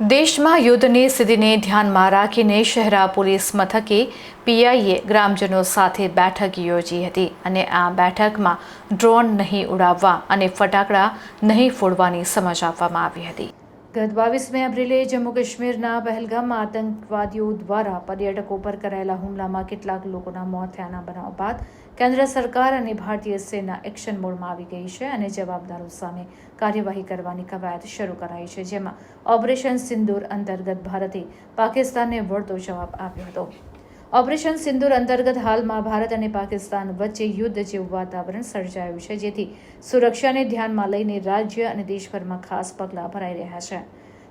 દેશમાં યુદ્ધની સ્થિતિને ધ્યાનમાં રાખીને શહેરા પોલીસ મથકે પીઆઈએ ગ્રામજનો સાથે બેઠક યોજી હતી અને આ બેઠકમાં ડ્રોન નહીં ઉડાવવા અને ફટાકડા નહીં ફોડવાની સમજ આપવામાં આવી હતી. ગત બાવીસમી એપ્રિલે જમ્મુ કાશ્મીરના પહેલગામમાં આતંકવાદીઓ દ્વારા પર્યટકો પર કરાયેલા હુમલામાં કેટલાક લોકોના મોત થયાના બનાવ બાદ કેન્દ્ર સરકાર અને ભારતીય સેના એક્શન મોડમાં આવી ગઈ છે અને જવાબદારો સામે કાર્યવાહી કરવાની કવાયત શરૂ કરાઈ છે, જેમાં ઓપરેશન સિંદૂર અંતર્ગત ભારતે પાકિસ્તાનને વળતો જવાબ આપ્યો હતો. ઓપરેશન સિંદૂર અંતર્ગત હાલમાં ભારત અને પાકિસ્તાન વચ્ચે યુદ્ધ જેવું વાતાવરણ સર્જાયું છે, જેથી સુરક્ષાને ધ્યાનમાં લઈને રાજ્ય અને દેશભરમાં ખાસ પગલાં ભરાઈ રહ્યા છે.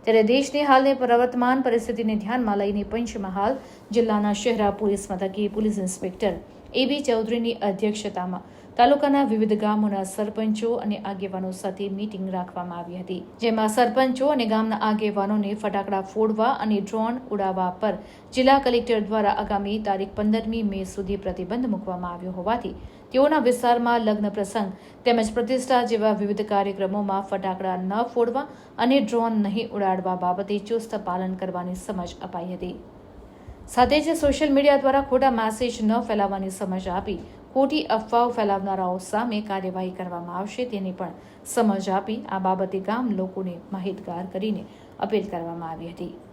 ત્યારે દેશની હાલની પ્રવર્તમાન પરિસ્થિતિને ધ્યાનમાં લઈને પંચમહાલ જિલ્લાના શહેરા પોલીસ મથકે પોલીસ ઇન્સ્પેક્ટર એબી ચૌધરીની અધ્યક્ષતામાં. તાલુકાના વિવિધ ગામોના સરપંચો અને આગેવાનો સાથે મીટિંગ રાખવામાં આવી હતી, જેમાં સરપંચો અને ગામના આગેવાનોને ફટાકડા ફોડવા અને ડ્રોન ઉડાવવા પર જિલ્લા કલેક્ટર દ્વારા આગામી તારીખ પંદરમી મે સુધી પ્રતિબંધ મૂકવામાં આવ્યો હોવાથી તેઓના વિસ્તારમાં લગ્ન પ્રસંગ તેમજ પ્રતિષ્ઠા જેવા વિવિધ કાર્યક્રમોમાં ફટાકડા ન ફોડવા અને ડ્રોન નહીં ઉડાડવા બાબતે ચુસ્ત પાલન કરવાની સમજ અપાઈ હતી. સાથે જ સોશિયલ મીડિયા દ્વારા ખોટા મેસેજ ન ફેલાવવાની સમજ આપી ખોટી અફવાઓ ફેલાવનારાઓ સામે કાર્યવાહી કરવામાં આવશે તેની પણ સમજ આપી આ બાબતે ગામ લોકોને માહિતગાર કરીને અપીલ કરવામાં આવી હતી.